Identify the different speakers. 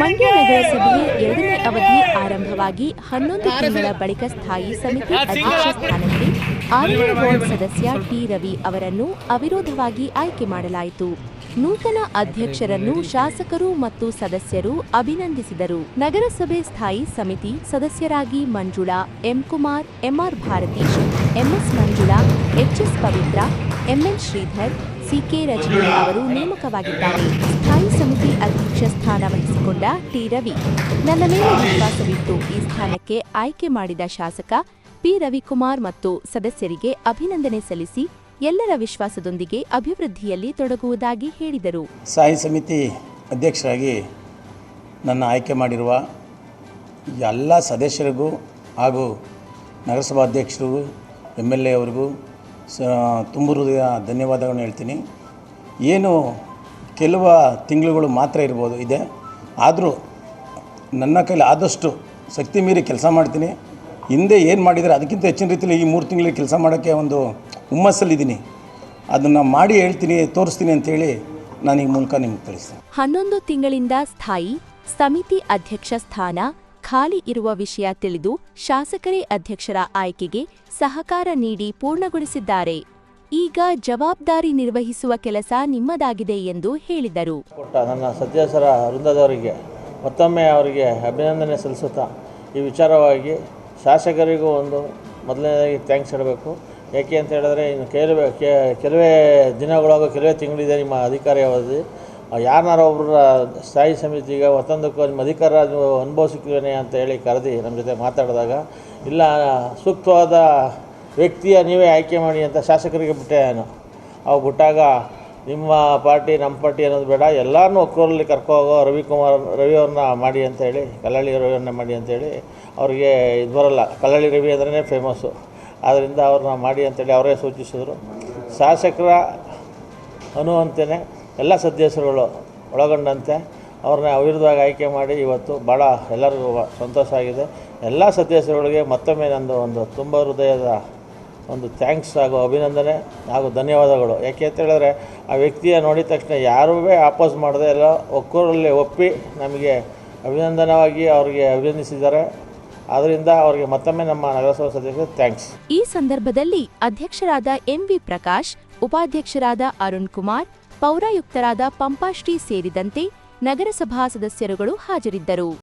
Speaker 1: ಮಂಡ್ಯ ನಗರಸಭೆಯ ಎರಡನೇ ಅವಧಿ ಆರಂಭವಾಗಿ ಹನ್ನೊಂದು ತಿಂಗಳ ಬಳಿಕ ಸ್ಥಾಯಿ ಸಮಿತಿ ಅಧ್ಯಕ್ಷ ಸ್ಥಾನಕ್ಕೆ ಆರನೇ ವಾರ್ಡ್ ಸದಸ್ಯ ಟಿ ರವಿ ಅವರನ್ನು ಅವಿರೋಧವಾಗಿ ಆಯ್ಕೆ ಮಾಡಲಾಯಿತು. ನೂತನ ಅಧ್ಯಕ್ಷರನ್ನು ಶಾಸಕರು ಮತ್ತು ಸದಸ್ಯರು ಅಭಿನಂದಿಸಿದರು. ನಗರಸಭೆ ಸ್ಥಾಯಿ ಸಮಿತಿ ಸದಸ್ಯರಾಗಿ Manjula, M Kumar MR Bharathish MS Manjula HS Pavithra MN Shridhar CK Rajani ಅವರು ನೇಮಕವಾಗಿದ್ದಾರೆ. ಸ್ಥಾಯಿ ಸಮಿತಿ ಅಧ್ಯಕ್ಷ ಸ್ಥಾನ ವಹಿಸಿಕೊಂಡ ಟಿ ರವಿ. ನನ್ನ ಮೇಲೆ ವಿಶ್ವಾಸವಿಟ್ಟು ಈ ಸ್ಥಾನಕ್ಕೆ ಆಯ್ಕೆ ಮಾಡಿದ ಶಾಸಕ ಪಿ ರವಿಕುಮಾರ್ ಮತ್ತು ಸದಸ್ಯರಿಗೆ ಅಭಿನಂದನೆ ಸಲ್ಲಿಸಿ ಎಲ್ಲರ ವಿಶ್ವಾಸದೊಂದಿಗೆ ಅಭಿವೃದ್ಧಿಯಲ್ಲಿ ತೊಡಗುವುದಾಗಿ ಹೇಳಿದರು.
Speaker 2: ಸ್ಥಾಯಿ ಸಮಿತಿ ಅಧ್ಯಕ್ಷರಾಗಿ ನನ್ನ ಆಯ್ಕೆ ಮಾಡಿರುವ ಎಲ್ಲ ಸದಸ್ಯರಿಗೂ ಹಾಗೂ ನಗರಸಭಾಧ್ಯಕ್ಷರಿಗೂ ಎಂ ಎಲ್ ಎ ಅವರಿಗೂ ಸ, ತುಂಬ ಹೃದಯ ಧನ್ಯವಾದಗಳನ್ನು ಹೇಳ್ತೀನಿ. ಏನು ಕೆಲವು ತಿಂಗಳುಗಳು ಮಾತ್ರ ಇರ್ಬೋದು ಇದೆ. ಆದರೂ ನನ್ನ ಕೈಲಿ ಆದಷ್ಟು ಶಕ್ತಿ ಮೀರಿ ಕೆಲಸ ಮಾಡ್ತೀನಿ. ಹಿಂದೆ ಏನು ಮಾಡಿದರೆ ಅದಕ್ಕಿಂತ ಹೆಚ್ಚಿನ ರೀತಿಯಲ್ಲಿ ಈ ಮೂರು ತಿಂಗಳಿಗೆ ಕೆಲಸ ಮಾಡೋಕ್ಕೆ ಒಂದು ಹುಮ್ಮಸ್ಸಲ್ಲಿದ್ದೀನಿ. ಅದನ್ನು ಮಾಡಿ ಹೇಳ್ತೀನಿ, ತೋರಿಸ್ತೀನಿ ಅಂತೇಳಿ ನಾನು ಈ ಮೂಲಕ ನಿಮ್ಗೆ ತಿಳಿಸ್ತೀನಿ.
Speaker 1: ಹನ್ನೊಂದು ತಿಂಗಳಿಂದ ಸ್ಥಾಯಿ ಸಮಿತಿ ಅಧ್ಯಕ್ಷ ಸ್ಥಾನ ಖಾಲಿ ಇರುವ ವಿಷಯ ತಿಳಿದು ಶಾಸಕರೇ ಅಧ್ಯಕ್ಷರ ಆಯ್ಕೆಗೆ ಸಹಕಾರ ನೀಡಿ ಪೂರ್ಣಗೊಳಿಸಿದ್ದಾರೆ. ಈಗ ಜವಾಬ್ದಾರಿ ನಿರ್ವಹಿಸುವ ಕೆಲಸ ನಿಮ್ಮದಾಗಿದೆ ಎಂದು ಹೇಳಿದರು.
Speaker 3: ನನ್ನ ಸದಸ್ಯರ ವೃಂದದವರಿಗೆ ಮತ್ತೊಮ್ಮೆ ಅವರಿಗೆ ಅಭಿನಂದನೆ ಸಲ್ಲಿಸುತ್ತಾ ಈ ವಿಚಾರವಾಗಿ ಶಾಸಕರಿಗೂ ಒಂದು ಮೊದಲನೇದಾಗಿ ಥ್ಯಾಂಕ್ಸ್ ಹೇಳಬೇಕು. ಯಾಕೆ ಅಂತ ಹೇಳಿದ್ರೆ ಇನ್ನು ಕೆಲವೇ ಕೆಲವೇ ದಿನಗಳಾಗೋ, ಕೆಲವೇ ತಿಂಗಳಿದೆ ನಿಮ್ಮ ಅಧಿಕಾರಿ ಅವಧಿ. ಯಾರನ್ನಾರ ಒಬ್ಬರ ಸ್ಥಾಯಿ ಸಮಿತಿಗೆ ಮತ್ತೊಂದಕ್ಕೂ ನಿಮ್ಮ ಅಧಿಕಾರ ಅನುಭವಿಸಿಕೇನೆ ಅಂತ ಹೇಳಿ ಕರೆದಿ ನಮ್ಮ ಜೊತೆ ಮಾತಾಡಿದಾಗ, ಇಲ್ಲ, ಸೂಕ್ತವಾದ ವ್ಯಕ್ತಿಯ ನೀವೇ ಆಯ್ಕೆ ಮಾಡಿ ಅಂತ ಶಾಸಕರಿಗೆ ಬಿಟ್ಟೆ ನಾನು. ಅವು ಬಿಟ್ಟಾಗ ನಿಮ್ಮ ಪಾರ್ಟಿ, ನಮ್ಮ ಪಾರ್ಟಿ ಅನ್ನೋದು ಬೇಡ, ಎಲ್ಲರನ್ನೂ ಒಕ್ಕೂರಲ್ಲಿ ಕರ್ಕೋಗೋ ರವಿಕುಮಾರ್ ರವಿಯವ್ರನ್ನ ಮಾಡಿ ಅಂತ ಹೇಳಿ, ಕಲ್ಲಳ್ಳಿ ರವಿಯವ್ರನ್ನ ಮಾಡಿ ಅಂತೇಳಿ ಅವರಿಗೆ ಇದು ಬರಲ್ಲ. ಕಲ್ಲಳ್ಳಿ ರವಿ ಅಂದ್ರೇ ಫೇಮಸ್ಸು ಆದ್ದರಿಂದ ಅವ್ರನ್ನ ಮಾಡಿ ಅಂತೇಳಿ ಅವರೇ ಸೂಚಿಸಿದರು. ಶಾಸಕರ ಅನ್ನುವಂತೆಯೇ ಎಲ್ಲ ಸದಸ್ಯರುಗಳು ಒಳಗೊಂಡಂತೆ ಅವ್ರನ್ನ ಅವಿರೋಧವಾಗಿ ಆಯ್ಕೆ ಮಾಡಿ ಇವತ್ತು ಭಾಳ ಎಲ್ಲರಿಗೂ ಸಂತೋಷ ಆಗಿದೆ. ಎಲ್ಲ ಸದಸ್ಯರುಗಳಿಗೆ ಮತ್ತೊಮ್ಮೆ ನಂದು ಒಂದು ತುಂಬ ಹೃದಯದ ಒಂದು ಥ್ಯಾಂಕ್ಸ್ ಹಾಗೂ ಅಭಿನಂದನೆ ಹಾಗೂ ಧನ್ಯವಾದಗಳು. ಯಾಕೆ ಅಂತ ಹೇಳಿದ್ರೆ ಆ ವ್ಯಕ್ತಿಯ ನೋಡಿದ ತಕ್ಷಣ ಯಾರೂ ಆಪೋಸ್ ಮಾಡದೆ ಎಲ್ಲ ಒಕ್ಕೂರಲ್ಲಿ ಒಪ್ಪಿ ನಮಗೆ ಅಭಿನಂದನವಾಗಿ ಅವರಿಗೆ ಅಭಿನಂದಿಸಿದ್ದಾರೆ. ಆದ್ದರಿಂದ ಅವರಿಗೆ ಮತ್ತೊಮ್ಮೆ ನಮ್ಮ ನಗರಸಭಾ ಸದಸ್ಯರು ಥ್ಯಾಂಕ್ಸ್.
Speaker 1: ಈ ಸಂದರ್ಭದಲ್ಲಿ ಅಧ್ಯಕ್ಷರಾದ ಎಂವಿ ಪ್ರಕಾಶ್, ಉಪಾಧ್ಯಕ್ಷರಾದ ಅರುಣ್ ಕುಮಾರ್ ಪೌರಾಯುಕ್ತರಾದ ಪಂಪಾಶ್ರೀ ಸೇರಿದಂತೆ ನಗರಸಭಾ ಸದಸ್ಯರುಗಳು ಹಾಜರಿದ್ದರು.